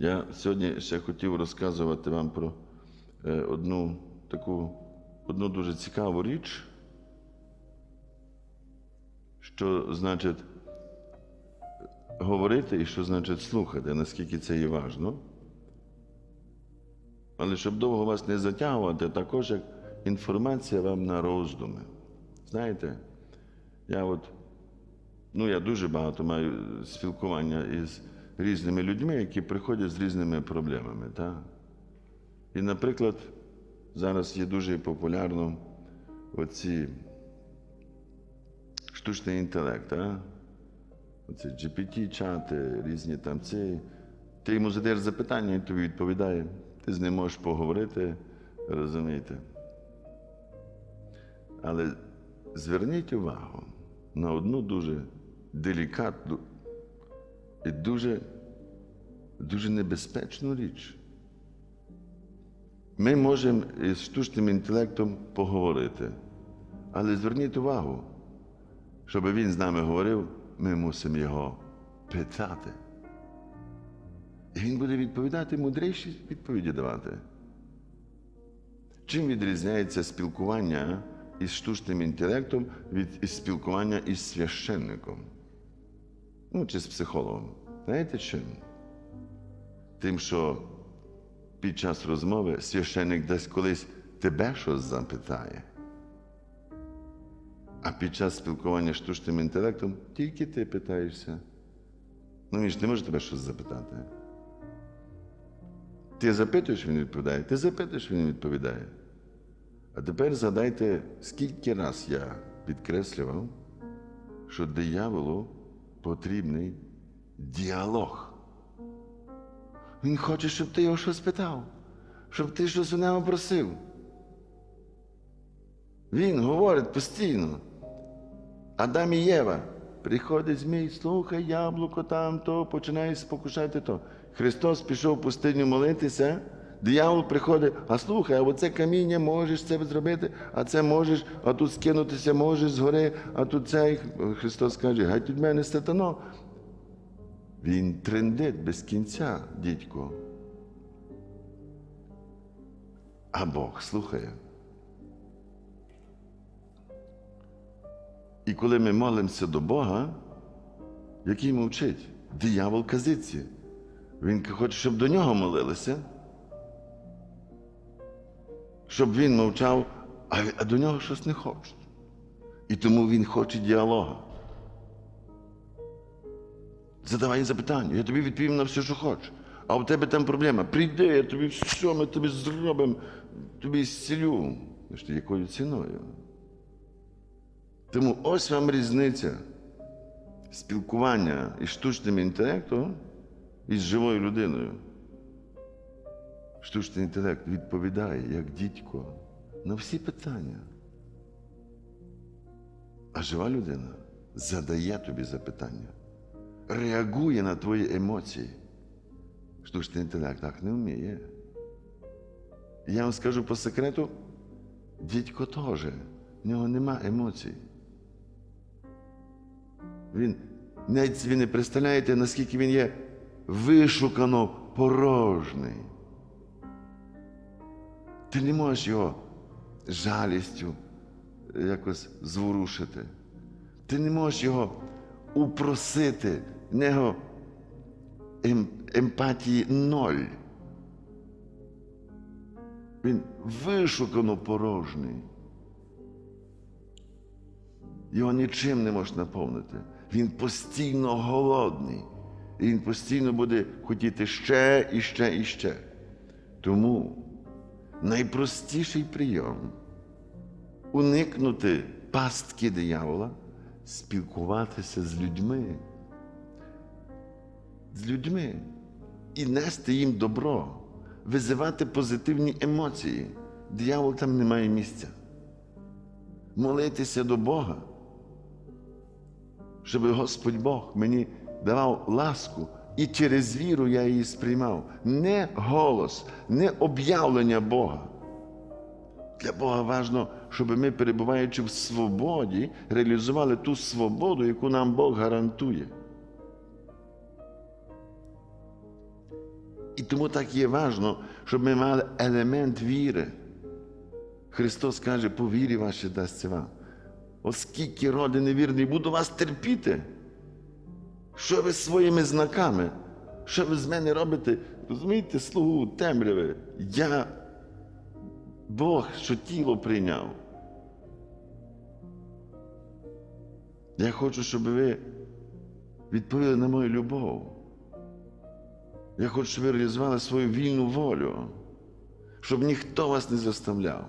Я сьогодні ще хотів розказувати вам про е, одну таку одну дуже цікаву річ, що значить говорити і що значить слухати, наскільки це є важно. Але щоб довго вас не затягувати, також як інформація вам на роздуми. Знаєте, я от, ну я дуже багато маю спілкування із різними людьми, які приходять з різними проблемами. Та? І, наприклад, зараз є дуже популярно оці штучний інтелект, та? оці GPT-чати, різні там ці. Ти йому задаєш запитання, він тобі відповідає. Ти з ним можеш поговорити, розумієте. Але зверніть увагу на одну дуже делікатну і дуже, дуже небезпечну річ. Ми можемо із штучним інтелектом поговорити, але зверніть увагу, щоб він з нами говорив, ми мусимо його питати. І він буде відповідати мудріші відповіді давати. Чим відрізняється спілкування із штучним інтелектом від спілкування із священником? Ну, чи з психологом? Знаєте чим? Тим, що під час розмови священник десь колись тебе щось запитає. А під час спілкування з штучним інтелектом тільки ти питаєшся. Ну, він ж не може тебе щось запитати. Ти запитуєш, він відповідає, ти запитуєш, він відповідає. А тепер згадайте, скільки раз я підкреслював, що дияволу потрібний діалог. Він хоче, щоб ти його щось питав, щоб ти щось у нього просив. Він говорить постійно. Адам і Єва. Приходить змій, слухай яблуко там, то починає спокушати то. Христос пішов в пустиню молитися, диявол приходить, а слухай, а оце каміння можеш це зробити, а це можеш, а тут скинутися можеш згори, а тут цей. Христос каже, геть від мене сатано. Він трендить без кінця, дідько. А Бог слухає. І коли ми молимося до Бога, який мовчить? Диявол казиці. Він хоче, щоб до нього молилися, щоб він мовчав, а, до нього щось не хочуть. І тому він хоче діалога. Задавай запитання, я тобі відповім на все, що хочеш. А у тебе там проблема. Прийди, я тобі все, ми тобі зробимо, тобі зцілю. Якою ціною? Тому ось вам різниця спілкування із штучним інтелектом і з живою людиною. Штучний інтелект відповідає, як дідько, на всі питання. А жива людина задає тобі запитання, реагує на твої емоції. Штучний інтелект так не вміє. Я вам скажу по секрету, дідько теж, в нього нема емоцій. Він навіть ви не представляєте, наскільки він є вишукано порожний. Ти не можеш його жалістю якось зворушити. Ти не можеш його упросити, в нього ем, емпатії ноль. Він вишукано порожний. Його нічим не можеш наповнити. Він постійно голодний. І він постійно буде хотіти ще і ще і ще. Тому найпростіший прийом уникнути пастки диявола, спілкуватися з людьми. З людьми і нести їм добро, визивати позитивні емоції. Диявол там не має місця. Молитися до Бога щоб Господь Бог мені давав ласку, і через віру я її сприймав. Не голос, не об'явлення Бога. Для Бога важливо, щоб ми, перебуваючи в свободі, реалізували ту свободу, яку нам Бог гарантує. І тому так є важливо, щоб ми мали елемент віри. Христос каже, по вірі ваші дасться вам. Оскільки роди невірний, буду вас терпіти. Що ви своїми знаками? Що ви з мене робите? Розумієте, слугу темряви. Я Бог, що тіло прийняв. Я хочу, щоб ви відповіли на мою любов. Я хочу, щоб ви реалізували свою вільну волю, щоб ніхто вас не заставляв.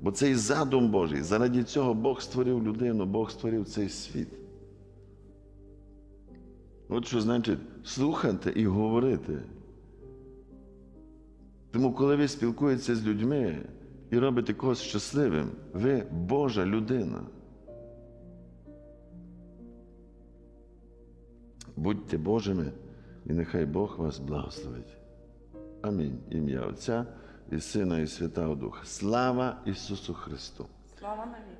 Бо цей задум Божий, заради цього Бог створив людину, Бог створив цей світ. От що значить слухати і говорити. Тому, коли ви спілкуєтеся з людьми і робите когось щасливим, ви Божа людина. Будьте Божими, і нехай Бог вас благословить. Амінь. Ім'я Отця і Сина, і Святого Духа. Слава Ісусу Христу! Слава навіки.